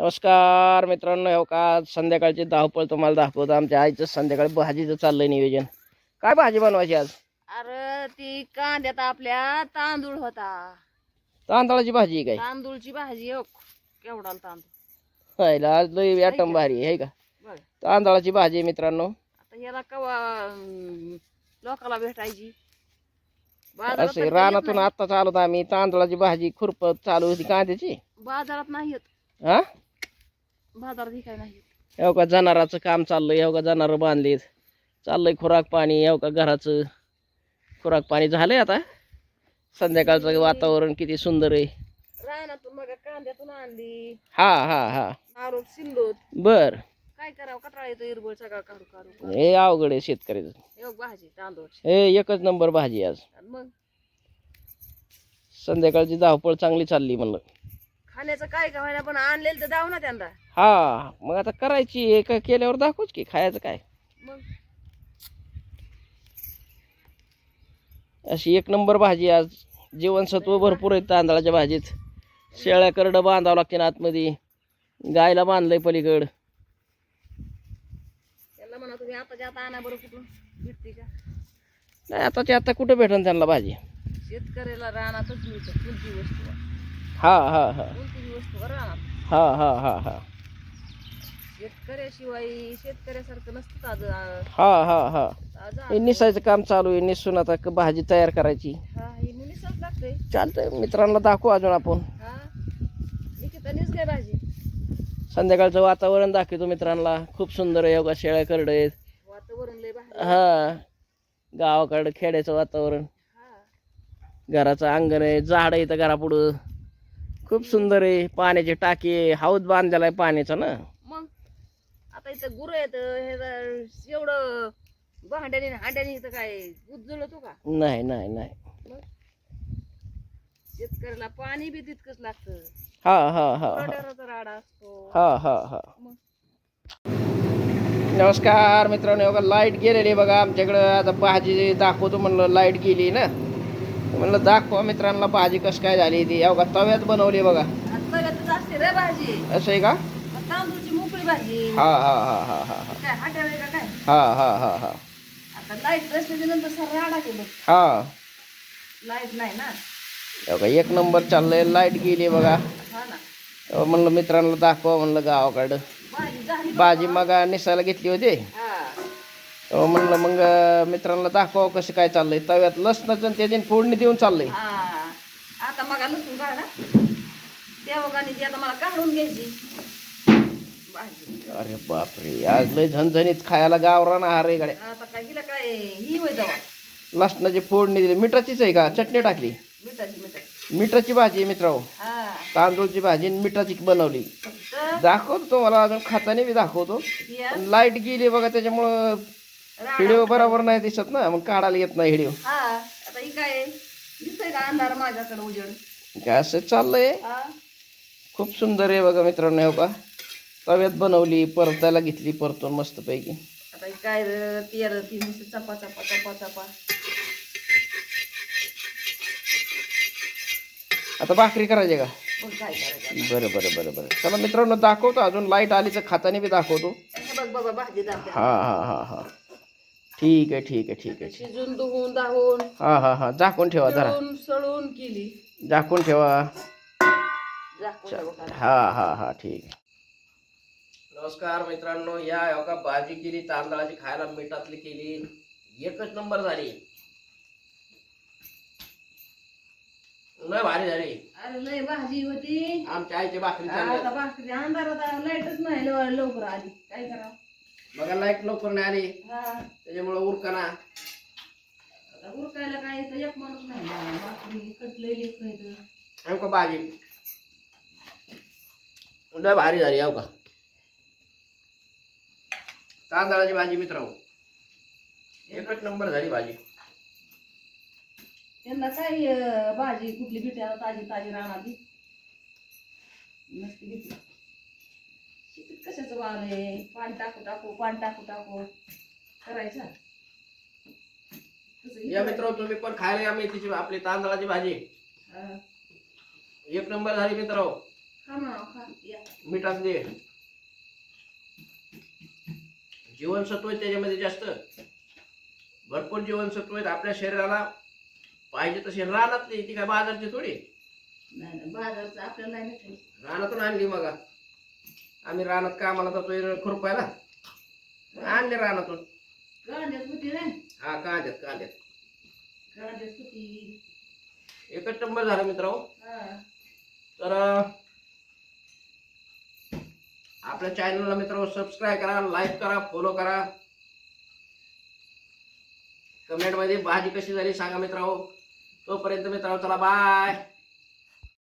नमस्कार मित्रांनो हो का संध्याकाळची धावपळ तुम्हाला दाखवतो. आमच्या आईचं संध्याकाळी भाजीचं चाललंय नियोजन. काय भाजी बनवायची आज? अरे ती कांद्यात आपल्या तांदूळ होता. तांदळाची भाजी आहे काय? तांदूळची भाजी हो. केवढा तांदूळ? खायला आज लई ॲटम भारी आहे का? तांदळाची भाजी आहे मित्रांनो. आता याला कवा अं, लोकाला भेटायची? बाजारात असं रानातून नाही. आता चालत आम्ही. तांदळाची भाजी खुरपत चालू होती कांद्याची. बाजारात नाही येत. हा बाजारात ही काय नाही येत. हो का जनावराचं काम चाललंय का जनावर बांधलीत? चाललंय खुराक पाणी का घराचं? खुराक पाणी झालंय आता? संध्याकाळचं वातावरण किती सुंदर आहे. रानातून मग कांद्यातून आणली. हा हा हा. आरोप शिंदोत. बर. काय करावं? कटाळा येतो सगळा काढू काढू हे अवघड आहे शेतकऱ्याचं. भाजी तांदूळ. हे एकच नंबर भाजी आज. मग? संध्याकाळची धावपळ चांगली चालली म्हणलं. खाण्याचं काय का व्हायला पण आणलेलं तर दाव ना त्यांना. हा मग आता करायची एक केल्यावर दाखवूच की खायचं काय. मग. अशी एक नंबर भाजी आज जीवनसत्व भरपूर आहे तांदळाच्या भाजीत. शेळ्या करडं बांधावं लागते ना आतमध्ये. गायला बांधलंय पलीकड. त्याला म्हणा तुम्ही आता आता आणा बरं कुठून भेटते का? नाही आताची आता कुठं भेटन त्यांना भाजी? शेतकऱ्याला रानातच मिळतं कोणती वस्तू. हा हा हा. वस्तू हा हा हा हा. शेतकऱ्याशिवाय शेतकऱ्यासारखं नसतं हा हा हा. हे निसायचं काम चालू आहे. निसून आता क- भाजी तयार करायची. हा हे लागतंय. चालतंय. मित्रांना दाखवू अजून आपण. हा. निकितानीच काय भाजी. संध्याकाळचं वातावरण दाखवतो मित्रांना. खूप सुंदर आहे. योगा शेळ्या करड आहेत. वातावरण लय हा. गावाकडं खेड्याचं वातावरण. हा. घराचं अंगण आहे. झाड आहे इथं घरापुढं. खूप सुंदर आहे पाण्याची टाकी आहे हौद बांधलेला आहे पाण्याचा ना. मग? आता इथं गुरं येत हे एवढं भांड्याने हांड्याने इथं काय उज्जळतो का? नाही नाही नाही. शेतकऱ्याला पाणी बी तितकंच लागतं. हा हा हा हा. रड्याचा राडा असतो. हा हा हा. मग? नमस्कार मित्रांनो बघा लाइट गेलेली आहे बघा आमच्याकडं. आता भाजी दाखवतो म्हणलं लाइट गेली ना. म्हणलं दाखवा मित्रांना भाजी कसं काय झाली ती. बघा तव्यात बनवली बघा. असं आहे का? हा हा हा हा हा हा. हा हा हा हा. हा. हे बघा एक नंबर चाललंय लाइट गेली बघा. म्हणलं मित्रांना दाखवा म्हणलं गावाकडं. भाजी मग निसायला घेतली होती. म्हणलं मग मित्रांना दाखवा कसं काय चाललंय. तव्यात लसणाचं त्याच्याने फोडणी देऊन चाललंय. आता मग लसूण काढा त्या बघाने ती आता मला काढून घ्यायची. भाजी. अरे बापरे आज लय झणझणीत खायला गावरान आहार आहे गाड्या. आता काय हिला काय ही होय दवा लसणाची फोडणी दिली. मिठाचीच आहे का? चटणी टाकली. मिठाची मिठाची. मिठाची भाजी आहे मित्र हा. तांदूळची भाजी आणि मिठाची बनवली. दाखवतो तुम्हाला अजून खाताना बी दाखवतो. लाइट गेली बघा त्याच्यामुळं. व्हिडिओ बरोबर नाही दिसत ना मग काढायला येत नाही व्हिडिओ. हा आता ही काय? दिसतंय का अंधार माझ्याकडे उजेड? काय असं चाललंय? खूप सुंदर आहे बघा मित्रांनो हो का तव्यात बनवली परतायला घेतली परतून मस्तपैकी. आता काय र, ती र, ती नुसती चपा चपा चपा चपा. आता भाकरी करायची का? बरं बरं बरं बरं. चला मित्रांनो दाखवतो अजून. लाइट आली तर खाताना बी दाखवतो. बघ बाबा भाजी दाखव. हा हा हा हा. ठीक आहे ठीक आहे ठीक आहे. शिजून धुवून दाहून हा हा हा. झाकून ठेवा जरा. सळून सळून केली. झाकून ठेवा. झाकून ठेवा. हा हा हा ठीक आहे. नमस्कार मित्रांनो या हो का भाजी केली तांदळाची खायला मिठातली केली. एकच नंबर झाली. लय भारी झाली. अरे लय भाजी होती. आमच्या आईची भाकरी आता भाकरी अंधारात लाईटच नाही लव- लवकर आली. काय करावं? बघा लाइट लवकर नाही आली. हा. त्याच्यामुळे उरकाना. उरकायला काय इथं एक माणूस नाही. ना. भाकरी कटलेली इथं. हो का भाजी लय भारी झाली का? तांदळाची भाजी मित्र एकच नंबर झाली भाजी. त्यांना काय अं, भाजी कुठली भेटे ताजी ताजी राहणारी नसती घेतली कशाचं वाण आहे पाणी टाकू टाकू पाणी टाकू टाकू. करायचं. या मित्र तुम्ही पण खायला या मेथीची आपली तांदळाची भाजी. हा. एक नंबर झाली मित्र खा म्हणावं, खा. या. मिठात दे. जीवनसत्व आहे त्याच्यामध्ये जास्त. भरपूर जीवनसत्व आहेत आपल्या शरीराला. पाहिजे तसे राहणार नाही ती काय बाजारची थोडी. नाही नाही बाजारचं आपल्याला नाही भेटेल रानातून आणली मग. आम्ही रानात कामाला जातोय खुरपायला. मग आणले रानातून. कांद्यात होती नाही हा कांद्यात कांद्यात. कांद्यात होती. एकच नंबर झाला मित्रांनो. हा. तर आपल्या चॅनलला मित्रांनो सबस्क्राईब करा लाईक करा फॉलो करा. कमेंटमध्ये भाजी कशी झाली सांगा मित्रांनो. तोपर्यंत मित्रांनो चला बाय